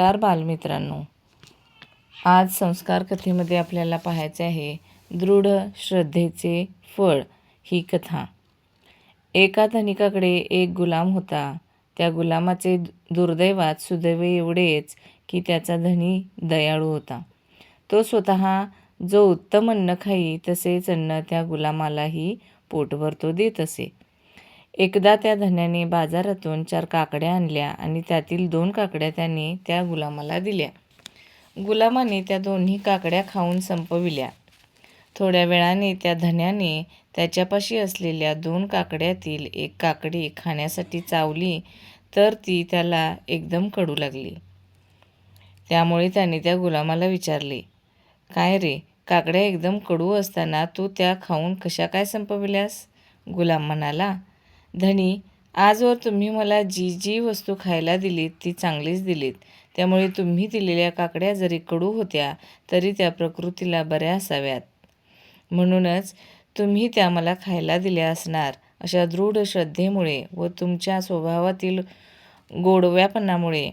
चार बालमित्रांनो. आज संस्कार कथेमध्ये आपल्याला पाहायचे आहे दृढ श्रद्धेचे फळ ही कथा. एका धनिकाकडे एक गुलाम होता. त्या गुलामाचे दुर्दैवात सुदैव एवढेच की त्याचा धनी दयाळू होता. तो स्वतः जो उत्तम अन्न खाई तसेच अन्न त्या गुलामालाही पोटभर तो देत असे. एकदा त्या धन्याने बाजारातून चार काकड्या आणल्या आणि त्यातील दोन काकड्या त्याने त्या गुलामाला दिल्या. गुलामाने त्या दोन्ही काकड्या खाऊन संपविल्या. थोड्या वेळाने त्या धन्याने त्याच्यापाशी असलेल्या दोन काकड्यातील एक काकडी खाण्यासाठी चावली तर ती त्याला एकदम कडू लागली. त्यामुळे त्याने त्या गुलामाला विचारले काय रे काकड्या एकदम कडू असताना तू त्या खाऊन कशा काय संपविल्यास? गुलाम म्हणाला धनी आजवर तुम्ही मला जी जी वस्तू खायला दिलीत ती चांगलीच दिलीत. त्यामुळे तुम्ही दिलेल्या काकड्या जरी कडू होत्या तरी त्या प्रकृतीला बऱ्या असाव्यात. म्हणूनच तुम्ही त्या मला खायला दिल्या असणार अशा दृढ श्रद्धेमुळे व तुमच्या स्वभावातील गोडव्यापणामुळे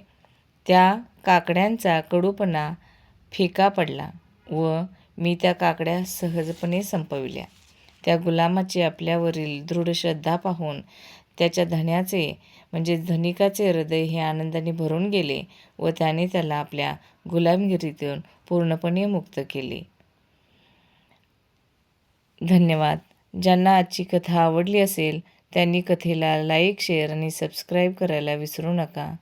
त्या काकड्यांचा कडूपणा फिका पडला व मी त्या काकड्या सहजपणे संपविल्या. त्या गुलामाची आपल्यावरील दृढ श्रद्धा पाहून त्याच्या धन्याचे म्हणजे धनिकाचे हृदय हे आनंदाने भरून गेले व त्याने त्याला आपल्या गुलामगिरीतून पूर्णपणे मुक्त केले. धन्यवाद. ज्यांना आजची कथा आवडली असेल त्यांनी कथेला लाईक शेअर आणि सबस्क्राईब करायला विसरू नका.